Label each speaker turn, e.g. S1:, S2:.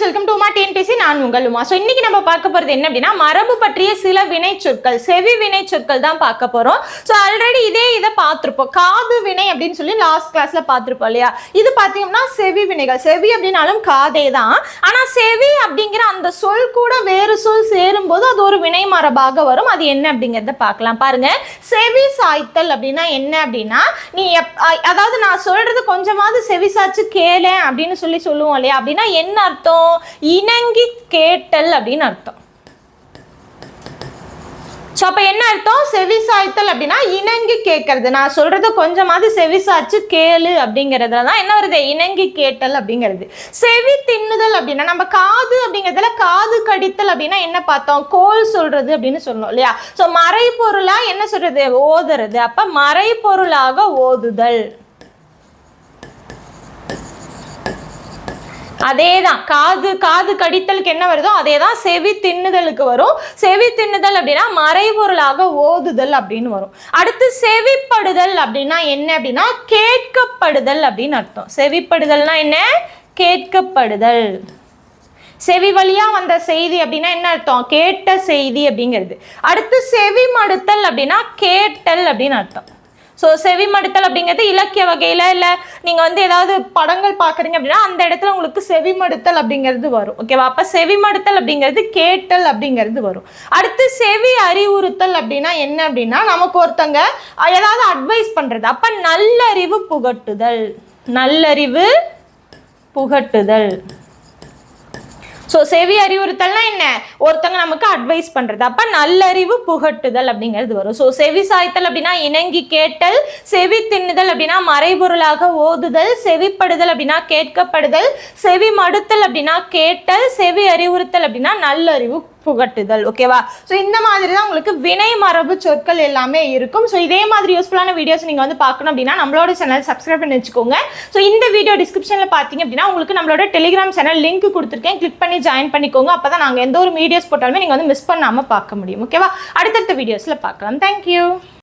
S1: Friends welcome to Uma TNPSC நான் உங்கள் Uma. So இன்னைக்கு நம்ம பார்க்க போகிறது என்ன அப்படின்னா மரபு பற்றிய சில வினை சொற்கள் செவி வினை சொற்கள் தான் பார்க்க போகிறோம் ஸோ ஆல்ரெடி இதே இதை பார்த்துருப்போம். காது வினை அப்படின்னு சொல்லி லாஸ்ட் கிளாஸில் பார்த்துருப்போம் இல்லையா? இது பார்த்தீங்கன்னா செவி வினைகள். செவி அப்படின்னாலும் காதே தான். ஆனால் செவி அப்படிங்கிற அந்த சொல் கூட வேறு சொல் சேரும்போது அது ஒரு வினை மரபாக வரும். அது என்ன அப்படிங்கிறத பார்க்கலாம். பாருங்க. செவி சாய்த்தல் அப்படின்னா என்ன அப்படின்னா நீ எப் அ- அதாவது நான் சொல்றது கொஞ்சமாவது செவி சாய்ச்சு கேளேன் அப்படின்னு சொல்லி சொல்லுவோம் இல்லையா? அப்படின்னா என்ன அர்த்தம்? இணங்கி கேட்டல் அப்படின்னு அர்த்தம். ஸோ அப்போ என்ன அர்த்தம்? செவி சாய்த்தல் அப்படின்னா இணங்கி கேட்கறது. நான் சொல்றது கொஞ்சமாவது செவி சாய்ச்சு கேளு அப்படிங்கிறதுல தான் என்ன வருது? இணங்கி கேட்டல் அப்படிங்கிறது. செவி தின்னுதல் அப்படின்னா நம்ம காது அப்படிங்கிறதுல காது கடித்தல் அப்படின்னா என்ன பார்த்தோம்? கோல் சொல்றது அப்படின்னு சொல்லணும் இல்லையா? ஸோ மறைப்பொருளாக என்ன சொல்றது? ஓதுறது. அப்போ மறைபொருளாக ஓதுதல். அதே தான் காது காது கடித்தலுக்கு என்ன வருதோ அதே தான் செவி தின்னுதலுக்கு வரும். செவி தின்னுதல் அப்படின்னா மறைபொருளாக ஓதுதல் அப்படின்னு வரும். அடுத்து செவிப்படுதல் அப்படின்னா என்ன அப்படின்னா கேட்கப்படுதல் அப்படின்னு அர்த்தம். செவிப்படுதல்னா என்ன? கேட்கப்படுதல். செவி வழியா வந்த செய்தி அப்படின்னா என்ன அர்த்தம்? கேட்ட செய்தி அப்படிங்கிறது. அடுத்து செவி மடுத்தல் அப்படின்னா கேட்டல் அப்படின்னு அர்த்தம். ஸோ செவிமடுத்தல் அப்படிங்கிறது இலக்கிய வகையில் இல்லை நீங்கள் வந்து ஏதாவது படங்கள் பார்க்குறீங்க அப்படின்னா அந்த இடத்துல உங்களுக்கு செவிமடுத்தல் அப்படிங்கிறது வரும். ஓகேவா அப்போ செவிமடுத்தல் அப்படிங்கிறது கேட்டல் அப்படிங்கிறது வரும். அடுத்து செவி அறிவுறுத்தல் அப்படின்னா என்ன அப்படின்னா நமக்கு ஒருத்தங்க ஏதாவது அட்வைஸ் பண்ணுறது அப்போ நல்லறிவு புகட்டுதல். நல்லறிவு புகட்டுதல். ஸோ செவி அறிவுறுத்தல்னா என்ன? ஒருத்தங்க நமக்கு அட்வைஸ் பண்றது. அப்ப நல்லறிவு புகட்டுதல் அப்படிங்கிறது வரும். ஸோ செவி சாய்த்தல் அப்படின்னா இணங்கி கேட்டல் செவி தின்னுதல் அப்படின்னா மறைபொருளாக ஓதுதல் செவிப்படுதல் அப்படின்னா கேட்கப்படுதல் செவி மடுத்தல் அப்படின்னா கேட்டல் செவி அறிவுறுத்தல் அப்படின்னா நல்லறிவு புகட்டுதல். ஓகேவா ஸோ இந்த மாதிரி தான் உங்களுக்கு வினை மரபு சொற்கள் எல்லாமே இருக்கும். ஸோ இதே மாதிரி யூஸ்ஃபுல்லான வீடியோஸ் நீங்கள் வந்து பார்க்கணும் அப்படின்னா நம்மளோட சேனல் சப்ஸ்கிரைப் பண்ணி வச்சுக்கோங்க. ஸோ இந்த வீடியோ டிஸ்கிரிப்ஷனில் பார்த்தீங்க அப்படின்னா உங்களுக்கு நம்மளோட டெலிகிராம் சேனல் லிங்க் கொடுத்துருக்கேன். கிளிக் பண்ணி ஜாயின் பண்ணிக்கோங்க. அப்போ தான் நாங்கள் எந்த ஒரு வீடியோஸ் போட்டாலுமே நீங்கள் வந்து மிஸ் பண்ணாமல் பார்க்க முடியும். ஓகேவா அடுத்தடுத்த வீடியோஸில் பார்க்கலாம். தேங்க்யூ